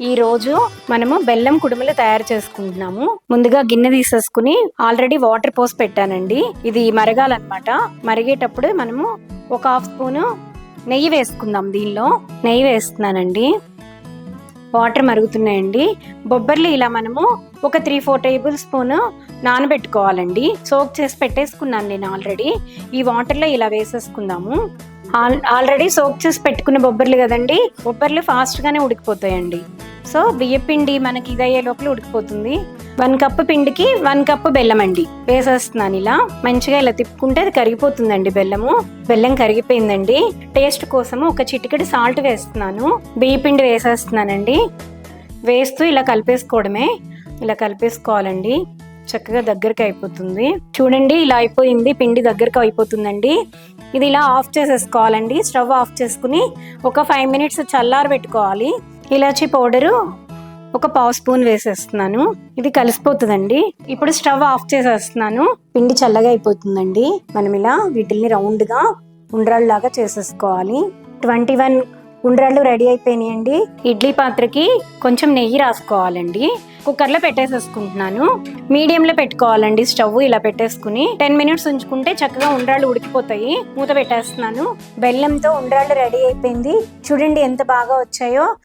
ఈ రోజు మనము బెల్లం కుడుములు తయారు చేసుకుంటున్నాము. ముందుగా గిన్నె తీసేసుకుని ఆల్రెడీ వాటర్ పోసి పెట్టానండి. ఇది మరగాలన్నమాట. మరిగేటప్పుడు మనము ఒక హాఫ్ స్పూన్ నెయ్యి వేసుకుందాం దీనిలో. నెయ్యి వేస్తున్నానండి. వాటర్ మరుగుతున్నాయండి. బొబ్బర్లు ఇలా మనము ఒక త్రీ ఫోర్ టేబుల్ స్పూన్ నానబెట్టుకోవాలండి. సోక్ చేసి పెట్టేసుకున్నాను నేను ఆల్రెడీ. ఈ వాటర్లో ఇలా వేసేసుకుందాము. ఆల్- ఆల్రెడీ సోక్ చేసి పెట్టుకున్న బొబ్బర్లు కదండి బొబ్బర్లు ఫాస్ట్గానే ఉడికిపోతాయండి. సో బియ్యపిండి మనకి ఇది అయ్యే లోపల ఉడికిపోతుంది. వన్ కప్ పిండికి వన్ కప్ బెల్లం అండి. వేసేస్తున్నాను ఇలా. మంచిగా ఇలా తిప్పుకుంటే అది కరిగిపోతుందండి బెల్లము. బెల్లం కరిగిపోయిందండి. టేస్ట్ కోసము ఒక చిటికెడు సాల్ట్ వేస్తున్నాను. బియ్య పిండి వేసేస్తున్నానండి. వేస్తూ ఇలా కలిపేసుకోవడమే. ఇలా కలిపేసుకోవాలండి. చక్కగా దగ్గరికి అయిపోతుంది. చూడండి ఇలా అయిపోయింది. పిండి దగ్గరకు అయిపోతుందండి. ఇది ఇలా ఆఫ్ చేసేసుకోవాలండి. స్టవ్ ఆఫ్ చేసుకుని ఒక ఫైవ్ మినిట్స్ చల్లార పెట్టుకోవాలి ఇలాచీ పౌడరు ఒక పావు స్పూన్ వేసేస్తున్నాను. ఇది కలిసిపోతుందండి. ఇప్పుడు స్టవ్ ఆఫ్ చేసేస్తున్నాను. పిండి చల్లగా అయిపోతుందండి. మనం ఇలా వీటిల్ని రౌండ్గా ఉండ్రాళ్ళలాగా చేసేసుకోవాలి. ట్వంటీ వన్ ఉండ్రాళ్ళు రెడీ అయిపోయినాయండి. ఇడ్లీ పాత్రకి కొంచెం నెయ్యి రాసుకోవాలండి. కుక్కర్లో పెట్టేసేసుకుంటున్నాను. మీడియంలో పెట్టుకోవాలండి స్టవ్ ఇలా పెట్టేసుకుని. టెన్ మినిట్స్ ఉంచుకుంటే చక్కగా ఉండ్రాళ్ళు ఉడికిపోతాయి. మూత పెట్టేస్తున్నాను. బెల్లంతో ఉండ్రాళ్ళు రెడీ అయిపోయింది. చూడండి ఎంత బాగా వచ్చాయో.